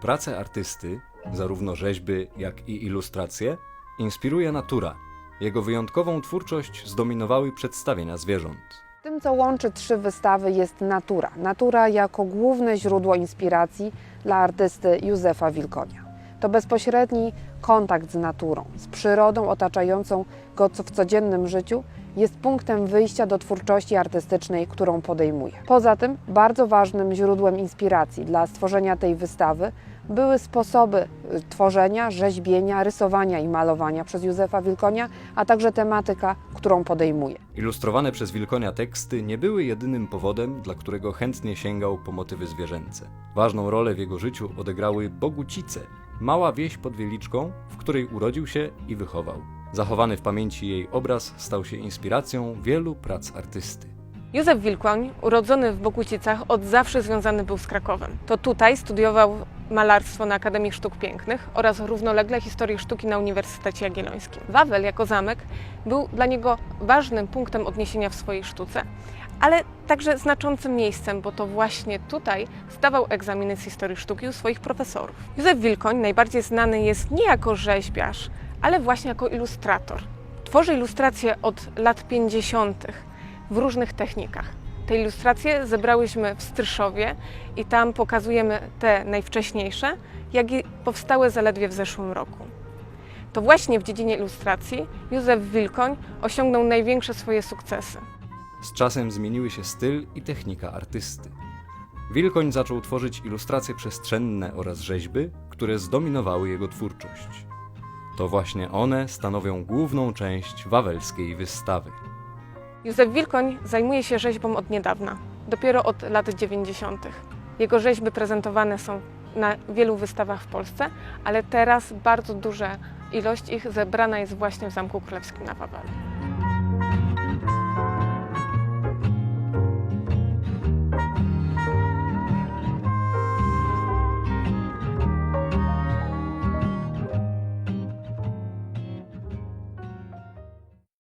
Prace artysty, zarówno rzeźby, jak i ilustracje, inspiruje natura. Jego wyjątkową twórczość zdominowały przedstawienia zwierząt. Tym, co łączy trzy wystawy, jest natura. Natura jako główne źródło inspiracji dla artysty Józefa Wilkonia. To bezpośredni kontakt z naturą, z przyrodą otaczającą go w codziennym życiu jest punktem wyjścia do twórczości artystycznej, którą podejmuje. Poza tym, bardzo ważnym źródłem inspiracji dla stworzenia tej wystawy były sposoby y, tworzenia, rzeźbienia, rysowania i malowania przez Józefa Wilkonia, a także tematyka, którą podejmuje. Ilustrowane przez Wilkonia teksty nie były jedynym powodem, dla którego chętnie sięgał po motywy zwierzęce. Ważną rolę w jego życiu odegrały Bogucice, mała wieś pod Wieliczką, w której urodził się i wychował. Zachowany w pamięci jej obraz stał się inspiracją wielu prac artysty. Józef Wilkoń, urodzony w Bogucicach, od zawsze związany był z Krakowem. To tutaj studiował malarstwo na Akademii Sztuk Pięknych oraz równolegle historię sztuki na Uniwersytecie Jagiellońskim. Wawel jako zamek był dla niego ważnym punktem odniesienia w swojej sztuce, ale także znaczącym miejscem, bo to właśnie tutaj zdawał egzaminy z historii sztuki u swoich profesorów. Józef Wilkoń najbardziej znany jest nie jako rzeźbiarz, ale właśnie jako ilustrator. Tworzy ilustracje od lat 50. w różnych technikach. Te ilustracje zebrałyśmy w Stryszowie i tam pokazujemy te najwcześniejsze, jak i powstałe zaledwie w zeszłym roku. To właśnie w dziedzinie ilustracji Józef Wilkoń osiągnął największe swoje sukcesy. Z czasem zmieniły się styl i technika artysty. Wilkoń zaczął tworzyć ilustracje przestrzenne oraz rzeźby, które zdominowały jego twórczość. To właśnie one stanowią główną część wawelskiej wystawy. Józef Wilkoń zajmuje się rzeźbą od niedawna, dopiero od lat 90. Jego rzeźby prezentowane są na wielu wystawach w Polsce, ale teraz bardzo duża ilość ich zebrana jest właśnie w Zamku Królewskim na Wawelu.